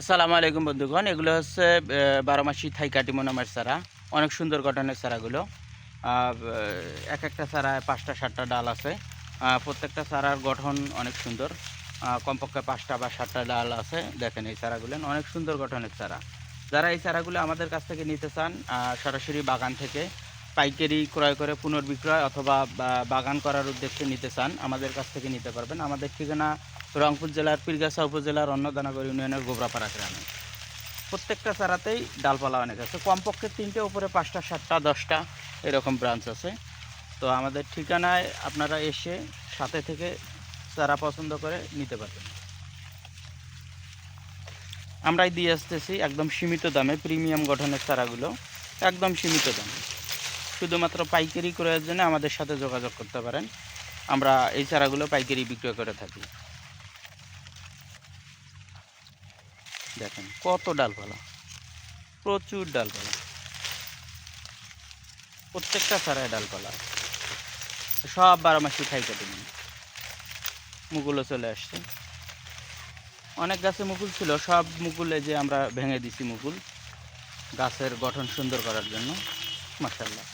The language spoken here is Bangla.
আসসালামু আলাইকুম বন্ধুগণ, এগুলো হচ্ছে বারো মাসি থাই কাটিমো নামের চারা, অনেক সুন্দর গঠনের চারাগুলো। এক একটা চারায় পাঁচটা, সাতটা ডাল আছে। প্রত্যেকটা চারার গঠন অনেক সুন্দর। কমপক্ষে পাঁচটা বা সাতটা ডাল আছে, দেখেন এই চারাগুলো, অনেক সুন্দর গঠনের চারা। যারা এই চারাগুলো আমাদের কাছ থেকে নিতে চান সরাসরি বাগান থেকে পাইকারি ক্রয় করে পুনর্বিক্রয় অথবা বাগান করার উদ্দেশ্যে নিতে চান, আমাদের কাছ থেকে নিতে পারবেন। আমাদের ঠিকানা রংপুর জেলার, পীরগাছা উপজেলার, অন্নদানগর ইউনিয়নের, গোবরাপাড়া গ্রামে। প্রত্যেকটা চারাতেই ডালপালা অনেক আছে। কমপক্ষে তিনটে, উপরে পাঁচটা, সাতটা, দশটা এরকম ব্রাঞ্চ আছে। তো আমাদের ঠিকানায় আপনারা এসে সাথে থেকে চারা পছন্দ করে নিতে পারবেন। আমরাই দিয়ে আসতেছি একদম সীমিত দামে, প্রিমিয়াম গঠনের চারাগুলো, একদম সীমিত দামে। শুধুমাত্র পাইকারি ক্রয়ের জন্য আমাদের সাথে যোগাযোগ করতে পারেন। আমরা এই চারাগুলো পাইকারি বিক্রয় করে থাকি। দেখেন, কত ডালপালা। প্রচুর ডালপালা। প্রত্যেকটা চারায় ডালপালা। সব বারো মাসি খাই কেটে নিন মুকুলও চলে আসছে। অনেক গাছে মুকুল ছিল, সব মুকুলে যে আমরা ভেঙে দিছি মুকুল গাছের গঠন সুন্দর করার জন্য মাসাল্লাহ